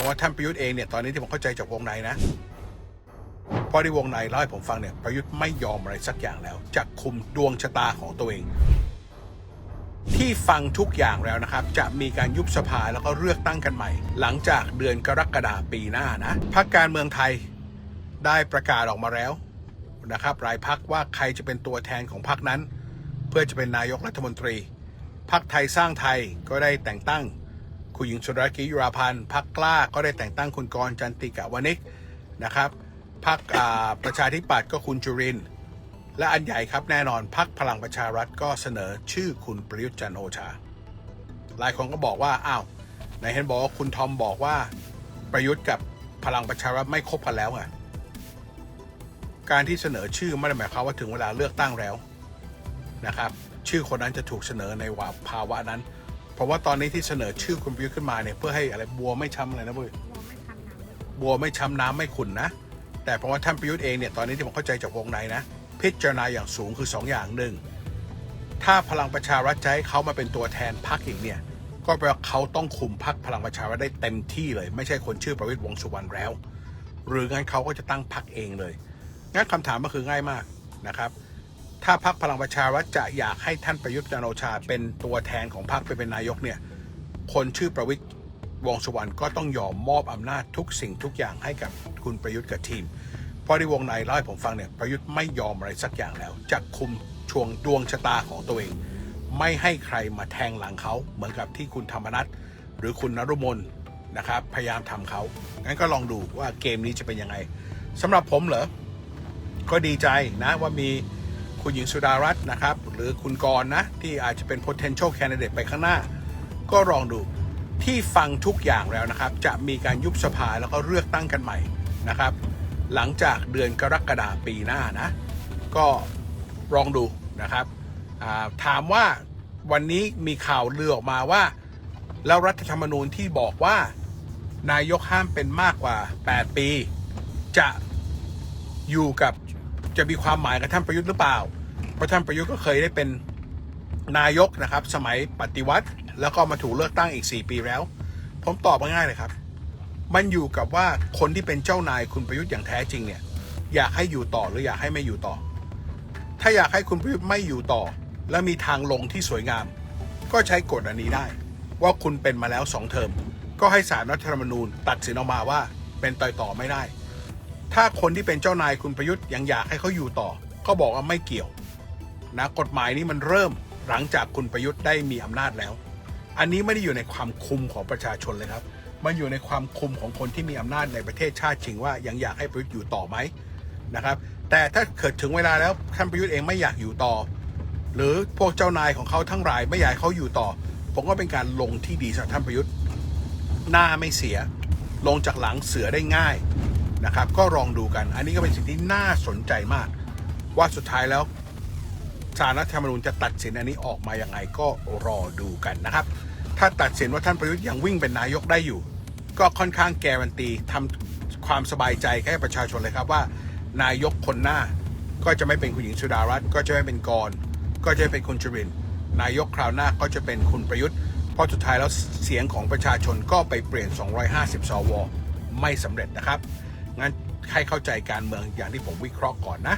ราะว่าท่านประยุทธ์เองเนี่ยตอนนี้ที่ผมเข้าใจจากวงในนะเพราะที่วงในเล่าให้ผมฟังเนี่ยประยุทธ์ไม่ยอมอะไรสักอย่างแล้วจะคุมดวงชะตาของตัวเอง ที่ฟังทุกอย่างแล้วนะครับ จะมีการยุบสภาแล้วก็เลือกตั้งกันใหม่ หลังจากเดือนกรกฎาปีหน้านะพรรคการเมืองไทยได้ประกาศออกมาแล้วนะครับรายพักว่าใครจะเป็นตัวแทนของพรรคนั้น เพื่อจะเป็นนายกรัฐมนตรีพรรคไทยสร้างไทยก็ได้แต่งตั้ง คุณหญิงสุดรัตน์กิยุราพันธ์พรรคกล้าก็ได้แต่งตั้งคุณกรจันติกะวณิกนะครับพรรคอ่าประชาธิปัตย์ก็คุณจุรินและอันใหญ่ครับแน่นอนพักพลังประชารัฐก็เสนอชื่อคุณประยุทธ์จันโอชา หลายคนก็บอกว่าอ้าวไหนเห็นบอกว่าคุณทอมบอกว่าประยุทธ์กับพลังประชารัฐไม่คบกันแล้วไงการที่เสนอชื่อไม่ได้หมายความว่าถึงเวลาเลือกตั้งแล้วนะครับ ชื่อคนนั้นจะถูกเสนอในวาภาวะนั้น ราะว่าตอนนี้ที่เสนอชื่อคุณประยุทธ์ขึ้นมาเนี่ยเพื่อให้อะไรบัวไม่ช้ำอะไรนะบุ้ยมองไม่ทันน้ำบัวไม่ช้ำน้ำไม่ขุ่นนะ แต่เพราะว่าท่านประยุทธ์เองเนี่ยตอนนี้ที่ผมเข้าใจจากวงในนะ พิจารณาอย่างสูงคือ 2 อย่างหนึ่งถ้าพลังประชารัฐจะให้เขามาเป็นตัวแทนพรรคอีกเนี่ยก็แปลว่าเขาต้องคุมพรรคพลังประชารัฐได้เต็มที่เลย ไม่ใช่คนชื่อประวิตรวงษ์สุวรรณแล้ว หรืองั้นเขาก็จะตั้งพรรคเองเลยงั้นคำถามก็คือง่ายมากนะครับ ถ้าพรรคพลังประชารัฐจะอยากให้ท่านประยุทธ์จันโอชา เป็นตัวแทนของพรรคไปเป็นนายกเนี่ยคนชื่อประวิตรวงสุวรรณก็ต้องยอมมอบอำนาจทุกสิ่งทุกอย่างให้กับคุณประยุทธ์กับทีม เพราะที่วงในเล่าให้ผมฟังเนี่ยประยุทธ์ไม่ยอมอะไรสักอย่างแล้วจะคุมช่วงดวงชะตาของตัวเอง ไม่ให้ใครมาแทงหลังเขาเหมือนกับที่คุณธรรมนัฐหรือคุณนรุมนนะครับพยายามทำเขางั้นก็ลองดูว่าเกมนี้จะเป็นยังไงสำหรับผมเหรอก็ดีใจนะว่ามี คุณหญิงสุดารัตน์นะครับ หรือคุณกรณ์นะ ที่อาจจะเป็น potential candidate ไปข้างหน้า ก็ลองดูที่ฟังทุกอย่างแล้วนะครับ จะมีการยุบสภาแล้วก็เลือกตั้งกันใหม่นะครับ หลังจากเดือนกรกฎาปีหน้านะ ก็ลองดูนะครับาถามว่าวันนี้มีข่าวลือออกมาว่า แล้วรัฐธรรมนูญที่บอกว่า นายกห้ามเป็นมากกว่า 8 ปี จะอยู่กับจะมีความหมายกับท่านประยุทธ์หรือเปล่า พระท่านประยุทธ์ก็เคยได้เป็นนายกนะครับ สมัยปฏิวัติ แล้วก็มาถูกเลือกตั้งอีก 4 ปีแล้ว ผมตอบง่ายเลยครับ มันอยู่กับว่าคนที่เป็นเจ้านายคุณประยุทธ์อย่างแท้จริงเนี่ย อยากให้อยู่ต่อหรืออยากให้ไม่อยู่ต่อ ถ้าอยากให้คุณประยุทธ์ไม่อยู่ต่อ และมีทางลงที่สวยงาม ก็ใช้กฎอันนี้ได้ ว่าคุณเป็นมาแล้วสองเทอมก็ให้สารรัฐธรรมนูญ ตัดสินออกมาว่าเป็นต่อยต่อไม่ได้ ถ้าคนที่เป็นเจ้านายคุณประยุทธ์ยังอยากให้เขาอยู่ต่อ ก็บอกว่าไม่เกี่ยว นะกฎหมายนี้มันเริ่มหลังจากคุณประยุทธ์ได้มีอำนาจแล้ว อันนี้ไม่ได้อยู่ในความคุมของประชาชนเลยครับ มันอยู่ในความคุมของคนที่มีอำนาจในประเทศชาติจริงว่ายังอยากให้ประยุทธ์อยู่ต่อไหมนะครับ แต่ถ้าเกิดถึงเวลาแล้วท่านประยุทธ์เองไม่อยากอยู่ต่อ หรือพวกเจ้านายของเขาทั้งรายไม่อยากเขาอยู่ต่อ ผมว่าเป็นการลงที่ดีสำหรับท่านประยุทธ์หน้าไม่เสีย ลงจากหลังเสือได้ง่ายนะครับ ก็ลองดูกัน อันนี้ก็เป็นสิ่งที่น่าสนใจมาก ว่าสุดท้ายแล้ว สารรัฐธรรมนูญจะตัดสินอันนี้ออกมาอย่างไงก็รอดูกันนะครับ ถ้าตัดสินว่าท่านประยุทธ์ยังวิ่งเป็นนายกได้อยู่ ก็ค่อนข้างแกรันตีทำความสบายใจให้ประชาชนเลยครับว่า นายกคนหน้าก็จะไม่เป็นคุณหญิงสุดารัตน์ก็จะไม่เป็นกรก็จะเป็นคุณจุรินนายกคราวหน้าก็จะเป็นคุณประยุทธ์เพราะสุดท้ายแล้วเสียงของประชาชนก็ไปเปลี่ยน 250 สว ไม่สำเร็จนะครับ งั้นให้เข้าใจการเมืองอย่างที่ผมวิเคราะห์ก่อนนะ